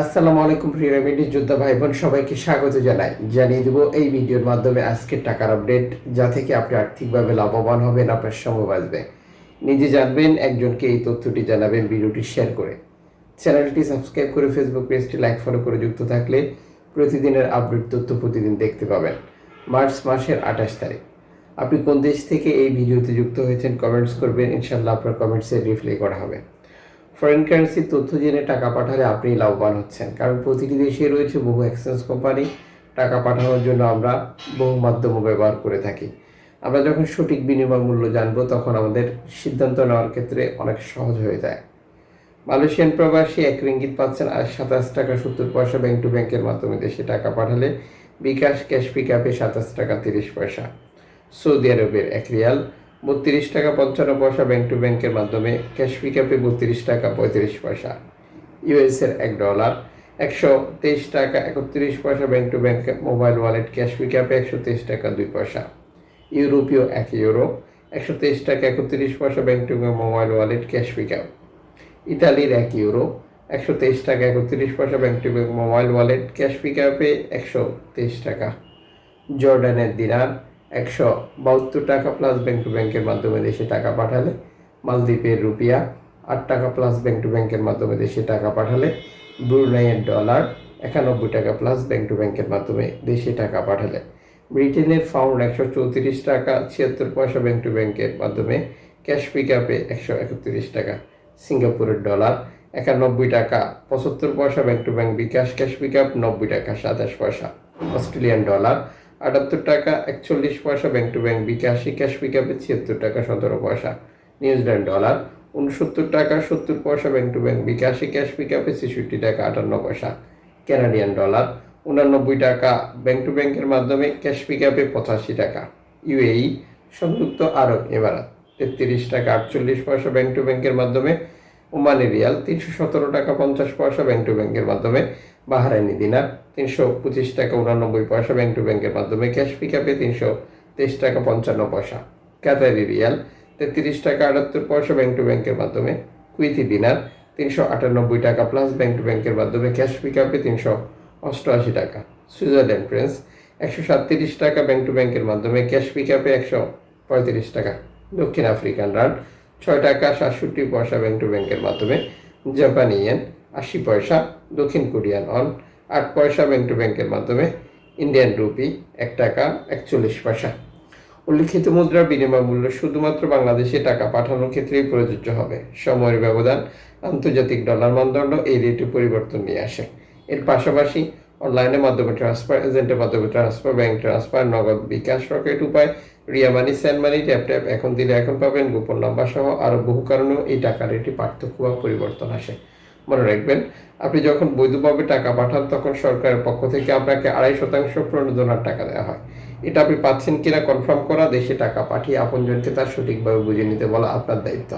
আসসালামু আলাইকুম প্রিয় রেমিডি যোদ্ধা ভাই বোন সবাইকে স্বাগত জানাই। জানিয়ে দেব এই ভিডিওর মাধ্যমে আজকের টাকার আপডেট, যা থেকে আপনি আর্থিকভাবে লাভবান হবেন, আপনার সময় বাঁচবে। নিজে জানবেন, একজনকে এই তথ্যটি জানাবেন ভিডিওটি শেয়ার করে। চ্যানেলটি সাবস্ক্রাইব করে ফেসবুক পেজটি লাইক, ফলো করে যুক্ত থাকলে প্রতিদিনের আপডেট তথ্য প্রতিদিন দেখতে পাবেন। মার্চ মাসের আঠাশ তারিখ। আপনি কোন দেশ থেকে এই ভিডিওতে যুক্ত হয়েছেন, কমেন্টস করবেন। ইনশাল্লাহ আপনার কমেন্টসে রিপ্লাই করা হবে। ফরেন কারেন্সির তথ্য জেনে টাকা পাঠালে আপনি লাভবান হচ্ছেন। কারণ প্রতিটি দেশে রয়েছে বহু এক্সচেঞ্জ কোম্পানি টাকা পাঠানোর জন্য আমরা বহু মাধ্যম ব্যবহার করে থাকি। আমরা যখন সঠিক বিনিময় মূল্য জানব, তখন আমাদের সিদ্ধান্ত নেওয়ার ক্ষেত্রে অনেক সহজ হয়ে যায়। মালয়েশিয়ান প্রবাসী এক রিঙ্গিত পাচ্ছেন, আর সাতাশ টাকা সত্তর পয়সা ব্যাংক টু ব্যাংকের মাধ্যমে দেশে টাকা পাঠালে বিকাশ ক্যাশ পিক আপে সাতাশ টাকা তিরিশ পয়সা। সৌদি আরবের এক রিয়াল বত্রিশ টাকা পঞ্চান্ন পয়সা ব্যাংক টু ব্যাংকের মাধ্যমে ক্যাশ পিক আপে বত্রিশ টাকা পঁয়ত্রিশ পয়সা। ইউএসের এক ডলার একশো তেইশ টাকা একত্রিশ পয়সা bank to bank mobile wallet cash pick আপে একশো তেইশ টাকা দুই পয়সা। ইউরোপীয় এক ইউরো একশো তেইশ টাকা একত্রিশ পয়সা bank to bank mobile wallet cash pick up ইতালির এক ইউরো একশো তেইশ টাকা একত্রিশ পয়সা bank to bank mobile wallet cash pick আপে একশো তেইশ টাকা। জর্ডানের দিনার একশো বাহাত্তর টাকা প্লাস ব্যাংক টু ব্যাংকের মাধ্যমে দেশে টাকা পাঠালে, মালদ্বীপের রুপিয়া আট টাকা প্লাস ব্যাংক টু ব্যাংকের মাধ্যমে দেশে টাকা পাঠালে, ব্রুনাইয়ের ডলার একানব্বই টাকা প্লাস ব্যাংক টু ব্যাংকের মাধ্যমে দেশে টাকা পাঠালে। ব্রিটেনের ফাউন্ড একশো চৌত্রিশ টাকা, ছিয়াত্তর পয়সা ব্যাংক টু ব্যাংকের মাধ্যমে ক্যাশ পিক আপে একশো একত্রিশ টাকা। সিঙ্গাপুরের ডলার একানব্বই টাকা, পঁচাত্তর পয়সা bank to bank bKash cash pick up নব্বই টাকা, সাতাশ পয়সা। অস্ট্রেলিয়ান ডলার আটাত্তর টাকা, একচল্লিশ পয়সা ব্যাংক টু ব্যাংক বিকাশি ক্যাশ পিক আপে ছিয়াত্তর টাকা, সতেরো পয়সা নিউজিল্যান্ড ডলার উনসত্তর টাকা, সত্তর পয়সা ব্যাংক টু ব্যাংক বিকাশি ক্যাশ পিক আপে ছেষট্টি টাকা, আটান্ন পয়সা ক্যানাডিয়ান ডলার উনানব্বই টাকা ব্যাংক টু ব্যাংকের মাধ্যমে ক্যাশ পিক আপে পঁচাশি টাকা ইউএই সংযুক্ত আরব এমারাত, তেত্রিশ টাকা, আটচল্লিশ পয়সা ব্যাংক টু ব্যাংকের মাধ্যমে ওমানি রিয়াল, তিনশো সতেরো টাকা পঞ্চাশ পয়সা ব্যাংক টু ব্যাংকের মাধ্যমে, বাহারাইনি দিনার, তিনশো পঁচিশ টাকা উনানব্বই পয়সা ব্যাংক টু ব্যাংকের মাধ্যমে, ক্যাশ পিক আপে তিনশো তেইশ টাকা পঞ্চান্ন পয়সা। কাতারি রিয়াল, তেত্রিশ টাকা আটাত্তর পয়সা ব্যাংক টু ব্যাংকের মাধ্যমে কুইথি দিনার, তিনশো আটানব্বই টাকা প্লাস ব্যাংক টু ব্যাংকের মাধ্যমে, ক্যাশ পিক আপে তিনশো অষ্টআশি টাকা। সুইজারল্যান্ড ফ্রেন্স একশো সাতত্রিশ টাকা ব্যাংক টু ব্যাংকের মাধ্যমে, ক্যাশ পিক আপে একশো পঁয়ত্রিশ টাকা। দক্ষিণ আফ্রিকান রান ছয় টাকা সাতষট্টি পয়সা ব্যাংক টু ব্যাংকের মাধ্যমে জাপানি ইয়েন আশি পয়সা দক্ষিণ কোরিয়ান অন আট পয়সা ব্যাংক টু ব্যাংকের মাধ্যমে ইন্ডিয়ান রুপি এক টাকা একচল্লিশ পয়সা। উল্লিখিত মুদ্রার বিনিময় মূল্য শুধুমাত্র বাংলাদেশে টাকা পাঠানোর ক্ষেত্রেই প্রযোজ্য হবে। সময়ের ব্যবধান, আন্তর্জাতিক ডলার মানদণ্ড এই রেটে পরিবর্তন নিয়ে আসে। এর পাশাপাশি অনলাইনের মাধ্যমে ট্রান্সফার এজেন্টের মাধ্যমে transfer bank transfer Nagad bKash Rocket Upay Ria Money, স্যান মানি, ট্যাপ ট্যাপ, এখন দিলে এখন পাবেন গোপন নাম্বার সহ আরও বহু কারণেও এই টাকার একটি পার্থক্য বা পরিবর্তন আসে। মনে রাখবেন, আপনি যখন বৈধভাবে টাকা পাঠান, তখন সরকারের পক্ষ থেকে আপনাকে আড়াই শতাংশ প্রণোদনার টাকা দেওয়া হয়। এটা আপনি পাচ্ছেন কিনা কনফার্ম করা, দেশে টাকা পাঠিয়ে আপনজনকে তার সঠিকভাবে বুঝে নিতে বলা আপনার দায়িত্ব।